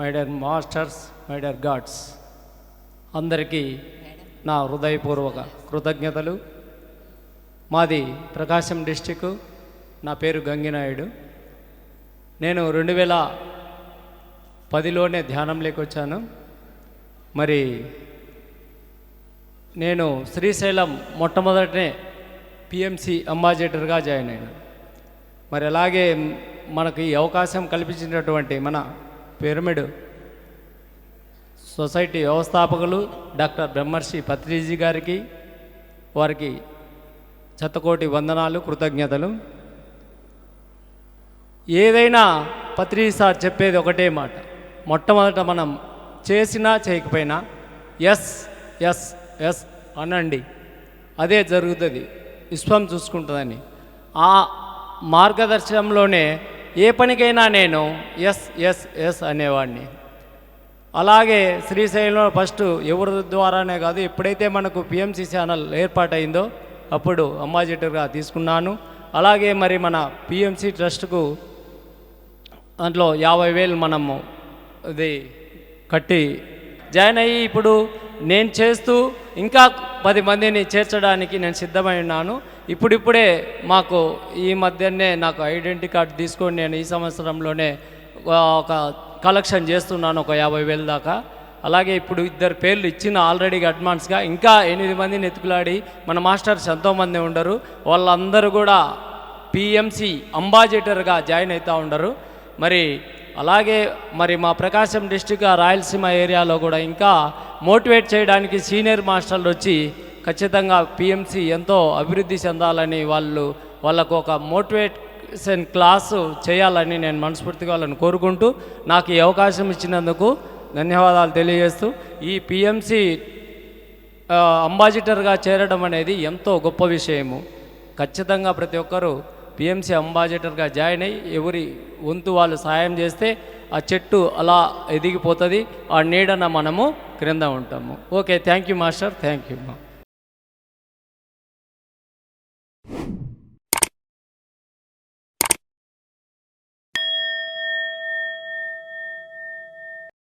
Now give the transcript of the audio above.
My dear masters my dear gods అందరికీ నా హృదయపూర్వక కృతజ్ఞతలు. మాది ప్రకాశం డిస్టిక్ నా పేరు గంగినాయుడు. నేను రెండు వేల పదిలోనే ధ్యానంలోకి వచ్చాను. మరి నేను శ్రీశైలం మొట్టమొదటనే పిఎంసి అంబాసిడర్గా జాయిన్ అయ్యాను. మరి అలాగే మనకు ఈ అవకాశం కల్పించినటువంటి మన పిరమిడ్ సొసైటీ వ్యవస్థాపకులు డాక్టర్ బ్రహ్మర్షి పత్రిజీ గారికి వారికి శతకోటి వందనాలు కృతజ్ఞతలు. ఏదైనా పత్రిజీ సార్ చెప్పేది ఒకటే మాట. మొట్టమొదట మనం చేసినా చేయకపోయినా ఎస్ ఎస్ ఎస్ అనండి. అదే జరుగుతుంది. విశ్వం చూసుకుంటుందని. ఆ మార్గదర్శనంలోనే ఏ పనికైనా నేను ఎస్ ఎస్ ఎస్ అనేవాడిని అలాగే శ్రీశైలంలో ఫస్ట్ ఎవరి ద్వారానే కాదు ఎప్పుడైతే మనకు పిఎంసి ఛానల్ ఏర్పాటైందో అప్పుడు అంబాసిడర్గా తీసుకున్నాను. అలాగే మరి మన పిఎంసి ట్రస్ట్కు దాంట్లో యాభై వేలు మనము ఇది కట్టి జాయిన్ అయ్యి ఇప్పుడు నేను చేస్తూ ఇంకా పది మందిని చేర్చడానికి నేను సిద్ధమై ఉన్నాను. ఇప్పుడిప్పుడే మాకు ఈ మధ్యనే నాకు ఐడెంటిటీ కార్డు తీసుకొని నేను ఈ సంవత్సరంలోనే ఒక కలెక్షన్ చేస్తున్నాను ఒక యాభై వేల దాకా. అలాగే ఇప్పుడు ఇద్దరు పేర్లు ఇచ్చిన ఆల్రెడీ అడ్వాన్స్గా ఇంకా ఎనిమిది మందిని ఎత్తుకులాడి మన మాస్టర్స్ ఎంతోమంది ఉండరు. వాళ్ళందరూ కూడా పిఎంసి అంబాసిడర్గా జాయిన్ అవుతూ ఉండరు. మరి అలాగే మరి మా ప్రకాశం డిస్టిక్ రాయలసీమ ఏరియాలో కూడా ఇంకా మోటివేట్ చేయడానికి సీనియర్ మాస్టర్లు వచ్చి ఖచ్చితంగా పిఎంసి ఎంతో అభివృద్ధి చెందాలని వాళ్ళు వాళ్ళకు ఒక మోటివేషన్ క్లాసు చేయాలని నేను మనస్ఫూర్తిగా వాళ్ళని కోరుకుంటూ నాకు ఈ అవకాశం ఇచ్చినందుకు ధన్యవాదాలు తెలియజేస్తూ ఈ పిఎంసి అంబాసిడర్గా చేరడం అనేది ఎంతో గొప్ప విషయము. ఖచ్చితంగా ప్రతి ఒక్కరూ పిఎంసి అంబాసిడర్గా జాయిన్ అయ్యి ఎవరి వంతు వాళ్ళు సాయం చేస్తే ఆ చెట్టు అలా ఎదిగిపోతుంది ఆ నీడన మనము క్రింద ఉంటాము. Okay thank you master thank you మా